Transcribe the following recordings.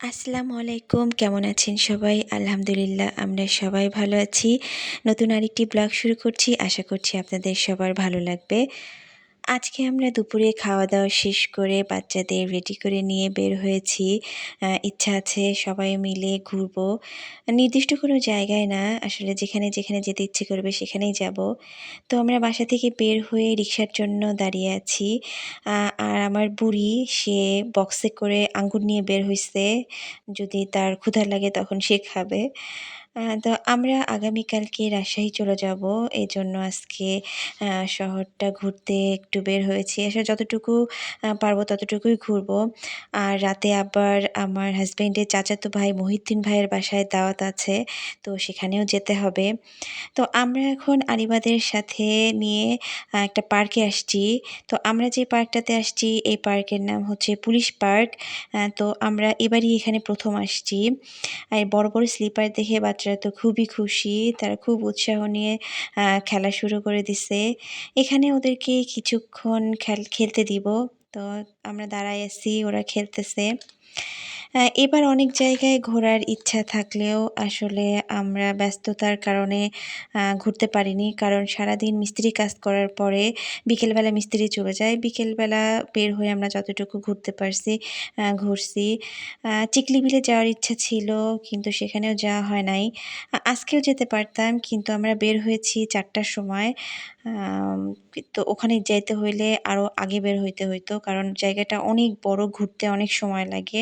আসসালামু আলাইকুম, কেমন আছেন সবাই? আলহামদুলিল্লাহ, আমরা সবাই ভালো আছি। নতুন আরেকটি ব্লগ শুরু করছি। আশা করছি আপনাদের সবার ভালো লাগবে। আজকে আমরা দুপুরে খাওয়া দাওয়া শেষ করে বাচ্চাদের রেডি করে নিয়ে বের হয়েছি। ইচ্ছা আছে সবাই মিলে ঘুরবো। নির্দিষ্ট কোনো জায়গায় না, আসলে যেখানে যেখানে যেতে ইচ্ছে করবে সেখানেই যাব। তো আমরা বাসা থেকে বের হয়ে রিক্সার জন্য দাঁড়িয়ে আছি। আর আমার বুড়ি, সে বক্সে করে আঙ্গুর নিয়ে বের হয়েছে যদি তার ক্ষুধা লাগে তখন সে খাবে। তো আমরা আগামীকালকে রাজশাহী চলে যাব। এই জন্য আজকে শহরটা ঘুরতে একটু বের হয়েছি। আসলে যতটুকু পারব ততটুকুই ঘুরবো। আর রাতে আবার আমার হাজব্যান্ডের চাচাতো ভাই মহিউদ্দিন ভাইয়ের বাসায় দাওয়াত আছে, তো সেখানেও যেতে হবে। তো আমরা এখন আলিবাদের সাথে নিয়ে একটা পার্কে আসছি। তো আমরা যে পার্কটাতে আসছি, এই পার্কের নাম হচ্ছে পুলিশ পার্ক। তো আমরা এবারই এখানে প্রথম আসছি। আর বড় বড় স্লিপার দেখে বাচ্চারা তো খুবই খুশি, তারা খুব উৎসাহ নিয়ে খেলা শুরু করে দিছে। এখানে ওদেরকে কিছুক্ষণ খেল, খেলতে দিব। তো আমরা দাঁড়াই আছি, ওরা খেলতেছে। এবার অনেক জায়গায় ঘোরার ইচ্ছা থাকলেও আসলে আমরা ব্যস্ততার কারণে ঘুরতে পারিনি। কারণ সারাদিন মিস্ত্রি কাজ করার পরে বিকেলবেলা মিস্ত্রি চলে যায়। বিকেলবেলা বের হয়ে আমরা যতটুকু ঘুরতে পারছি ঘুরছি। চিকলি বিলে যাওয়ার ইচ্ছা ছিল, কিন্তু সেখানেও যাওয়া হয় নাই। আজকেও যেতে পারতাম, কিন্তু আমরা বের হয়েছি চারটার সময়। তো ওখানে যাইতে হইলে আরও আগে বের হইতে হইতো, কারণ জায়গাটা অনেক বড়, ঘুরতে অনেক সময় লাগে।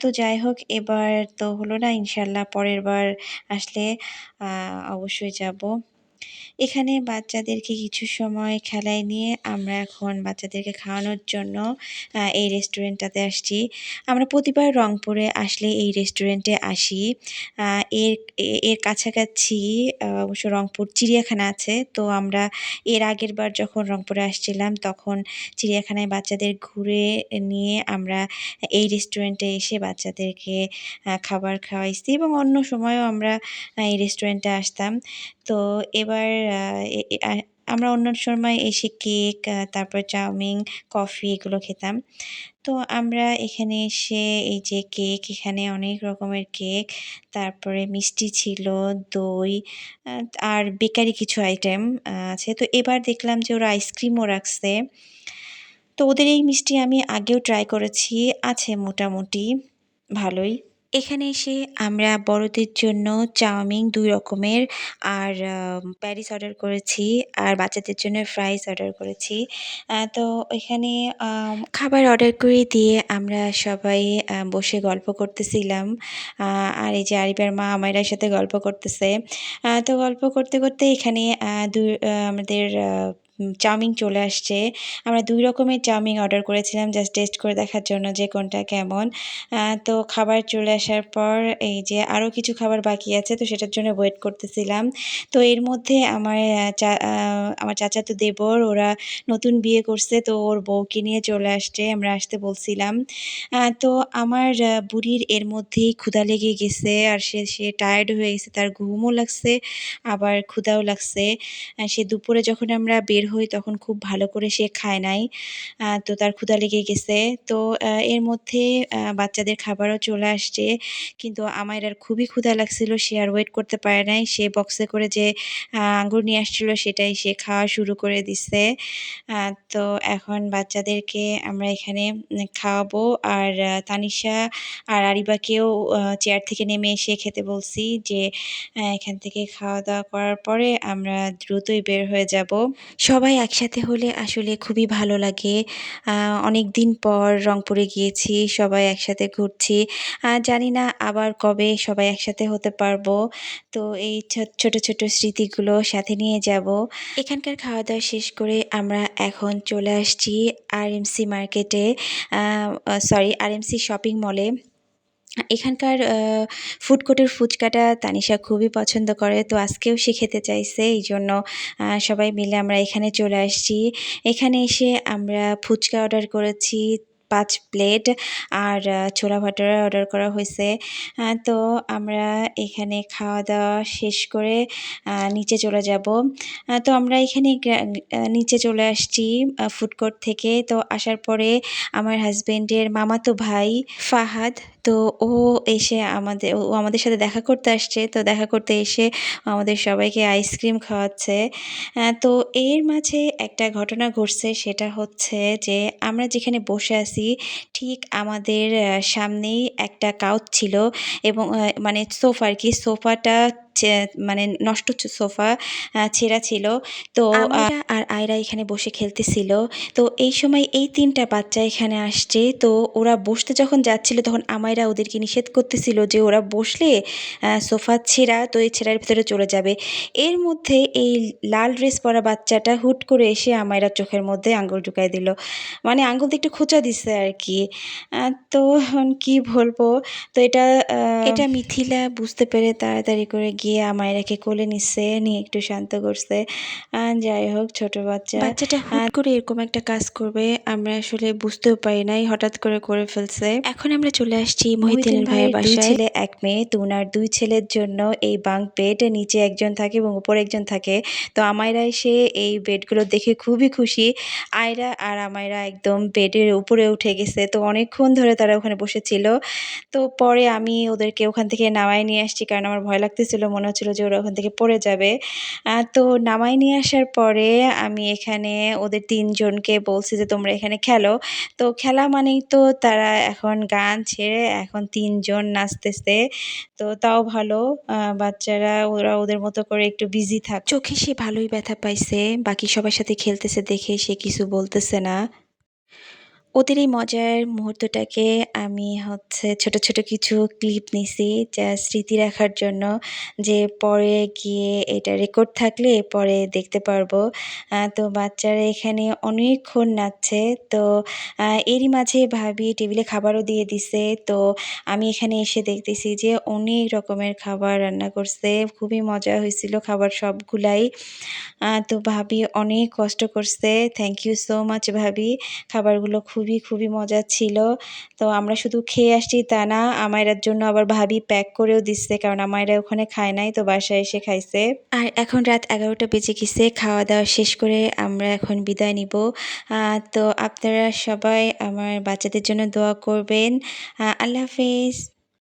তো যাই হোক, এবার তো হলো না, ইনশাল্লাহ পরের বার আসলে অবশ্যই যাব। এখানে বাচ্চাদেরকে কিছু সময় খেলায় নিয়ে আমরা এখন বাচ্চাদেরকে খাওয়ানোর জন্য এই রেস্টুরেন্টটাতে আসছি। আমরা প্রতিবার রংপুরে আসলে এই রেস্টুরেন্টে আসি। এর এর কাছাকাছি অবশ্য রংপুর চিড়িয়াখানা আছে। তো আমরা এর আগের বার যখন রংপুরে আসছিলাম, তখন চিড়িয়াখানায় বাচ্চাদের ঘুরে নিয়ে আমরা এই রেস্টুরেন্টে এসে বাচ্চাদেরকে খাবার খাওয়াইছি এবং অন্য সময়ও আমরা এই রেস্টুরেন্টে আসতাম। তো এবার আমরা অন্য সময় এসে কেক তারপর চাউমিন কফি এগুলো খেতাম। তো আমরা এখানে এসে এই যে কেক এখানে অনেক রকমের কেক তারপরে মিষ্টি ছিল, দই আর বেকারি কিছু আইটেম আছে। তো এবার দেখলাম যে ওরা আইসক্রিমও রাখছে। তো ওদের এই মিষ্টি আমি আগেও ট্রাই করেছি, আছে মোটামুটি, ভালোই। এখানে এসে আমরা বড়দের জন্য চাউমিন দুই রকমের, আর প্যারিস অর্ডার করেছি, আর বাচ্চাদের জন্য ফ্রাইস অর্ডার করেছি। তো এখানে খাবার অর্ডার করে দিয়ে আমরা সবাই বসে গল্প করতেছিলাম। আর এই যে আরিফের মা আমাদের সাথে গল্প করতেছে। তো গল্প করতে করতে এখানে আমাদের চাউমিন চলে আসছে। আমরা দুই রকমের চাউমিন অর্ডার করেছিলাম জাস্ট টেস্ট করে দেখার জন্য যে কোনটা কেমন। তো খাবার চলে আসার পর এই যে আরও কিছু খাবার বাকি আছে, তো সেটার জন্য ওয়েট করতেছিলাম। তো এর মধ্যে আমার আমার চাচাতো দেবর, ওরা নতুন বিয়ে করছে, তো ওর বউকে নিয়ে চলে আসছে, আমরা আসতে বলছিলাম। তো আমার বুড়ির এর মধ্যেই ক্ষুধা লেগে গেছে, আর সে সে টায়ার্ড হয়ে গেছে, তার ঘুমও লাগছে, আবার ক্ষুধাও লাগছে। সে দুপুরে যখন আমরা বের হই তখন খুব ভালো করে সে খায় নাই। তো তার ক্ষুধা লেগে গেছে। তো এর মধ্যে বাচ্চাদের খাবারও চলে আসছে। কিন্তু আমার আর খুবই ক্ষুধা লাগছিল, সে আর ওয়েট করতে পারে নাই। সে বক্সে করে যে আঙ্গুর নিয়ে আসছিল, সেটাই সে খাওয়া শুরু করে দিছে। তো এখন বাচ্চাদেরকে আমরা এখানে খাওয়াবো। আর তানিশা আর আরিবাকেও চেয়ার থেকে নেমে এসে খেতে বলছি যে এখান থেকে খাওয়া দাওয়া করার পরে আমরা দ্রুতই বের হয়ে যাব। সবাই একসাথে হলে আসলে খুবই ভালো লাগে। অনেক দিন পর রংপুরে গিয়েছি, সবাই একসাথে ঘুরছি। জানি না আবার কবে সবাই একসাথে হতে পারব। তো এই ছোট ছোট স্মৃতিগুলো সাথে নিয়ে যাব। এখানকার খাওয়া দাওয়া শেষ করে আমরা এখন চলে আসছি আর আরএমসি মার্কেটে সরি আর আরএমসি শপিং মলে এখানকার ফুড কোর্টের ফুচকাটা তানিশা খুবই পছন্দ করে, তো আজকেও সে খেতে চাইছে, এই জন্য সবাই মিলে আমরা এখানে চলে আসছি। এখানে এসে আমরা ফুচকা অর্ডার করেছি, পাঁচ প্লেট আর ছোলা ভাটোরা অর্ডার করা হয়েছে। তো আমরা এখানে খাওয়া দাওয়া শেষ করে নিচে চলে যাব। তো আমরা এখানে নিচে চলে আসছি ফুড কোর্ট থেকে। তো আসার পরে আমার হাজব্যান্ডের মামাতো ভাই, ফাহাদ তো ও এসে আমাদের, ও আমাদের সাথে দেখা করতে আসছে। তো দেখা করতে এসে আমাদের সবাইকে আইসক্রিম খাওয়াচ্ছে। তো এর মাঝে একটা ঘটনা ঘটছে, সেটা হচ্ছে যে আমরা যেখানে বসে আছি, ঠিক আমাদের সামনেই একটা কাউচ ছিল এবং মানে সোফা আর কি সোফাটা মানে নষ্ট সোফা ছেঁড়া ছিল। তো আর আয়রা এখানে বসে খেলতেছিল। তো এই সময় এই তিনটা বাচ্চা এখানে আসছে। তো ওরা বসতে যখন যাচ্ছিল তখন আমায়রা ওদেরকে নিষেধ করতেছিল যে ওরা বসলে সোফা ছেঁড়া তো এই ছেঁড়ার ভিতরে চলে যাবে। এর মধ্যে এই লাল ড্রেস পরা বাচ্চাটা হুট করে এসে আমায়রা চোখের মধ্যে আঙ্গুল ঢুকাই দিল। মানে আঙ্গুল দিয়ে একটু খোঁচা দিছে আর কি। তো কি বলব? তো এটা এটা মিথিলা বুঝতে পেরে তাড়াতাড়ি করে গিয়ে আমায়রাকে কোলে নিচ্ছে নিয়ে একটু শান্ত করছে। যাই হোক ছোট বাচ্চা। বাচ্চাটা হুট করে এরকম একটা কাজ করবে আমরা আসলে বুঝতেও পারি নাই হঠাৎ করে করে ফেলছে। এখন আমরা চলে আসছি মহিদিন ভাইয়ের বাসায়। ছেলে এক মেয়ে। তো ওনার দুই ছেলের জন্য এই বাঙ্ক বেড নিচে একজন থাকে এবং উপরে একজন থাকে। তো আমায়রা এসে এই বেডগুলো দেখে খুবই খুশি। আয়রা আর আমায়রা একদম বেডের উপরে উঠে গেছে। তো অনেকক্ষণ ধরে তারা ওখানে বসেছিল তো পরে আমি ওদেরকে ওখান থেকে নামায় নিয়ে আসছি কারণ আমার ভয় লাগতেছিল মনে হচ্ছিল যে ওরা ওখান থেকে পড়ে যাবে। তো নামায় নিয়ে আসার পরে আমি এখানে ওদের তিনজনকে বলছি যে, তোমরা এখানে খেলো। তো খেলা মানেই তো তারা এখন গান ছেড়ে এখন তিনজন নাচতেছে। তো তাও ভালো বাচ্চারা ওরা ওদের মতো করে একটু বিজি থাক। চোখে সে ভালোই ব্যথা পাইছে, বাকি সবার সাথে খেলতেছে দেখে সে কিছু বলতেছে না। ওদের এই মজার মুহূর্তটাকে আমি হচ্ছে ছোট ছোট কিছু ক্লিপ নিছি যা স্মৃতি রাখার জন্য যে পরে গিয়ে এটা রেকর্ড থাকলে পরে দেখতে পারব। তো বাচ্চারা এখানে অনেকক্ষণ নাচছে। তো এরই মাঝে ভাবি টেবিলে খাবারও দিয়ে দিছে। তো আমি এখানে এসে দেখতেছি যে অনেক রকমের খাবার রান্না করছে। খুবই মজা হয়েছিল খাবার সবগুলাই। তো ভাবি অনেক কষ্ট করছে। থ্যাংক ইউ সো মাচ ভাবি। খাবারগুলো খুবই খুবই মজা ছিল। তো আমরা শুধু খেয়ে আসছি তা না, আমায়রার জন্য আবার ভাবি প্যাক করেও দিচ্ছে, কারণ আমায়রা ওখানে খায় নাই, তো বাসায় এসে খাইছে। আর এখন রাত এগারোটা বেজে গেছে, খাওয়া দাওয়া শেষ করে আমরা এখন বিদায় নিব। তো আপনারা সবাই আমার বাচ্চাদের জন্য দোয়া করবেন। আল্লাহ হাফেজ।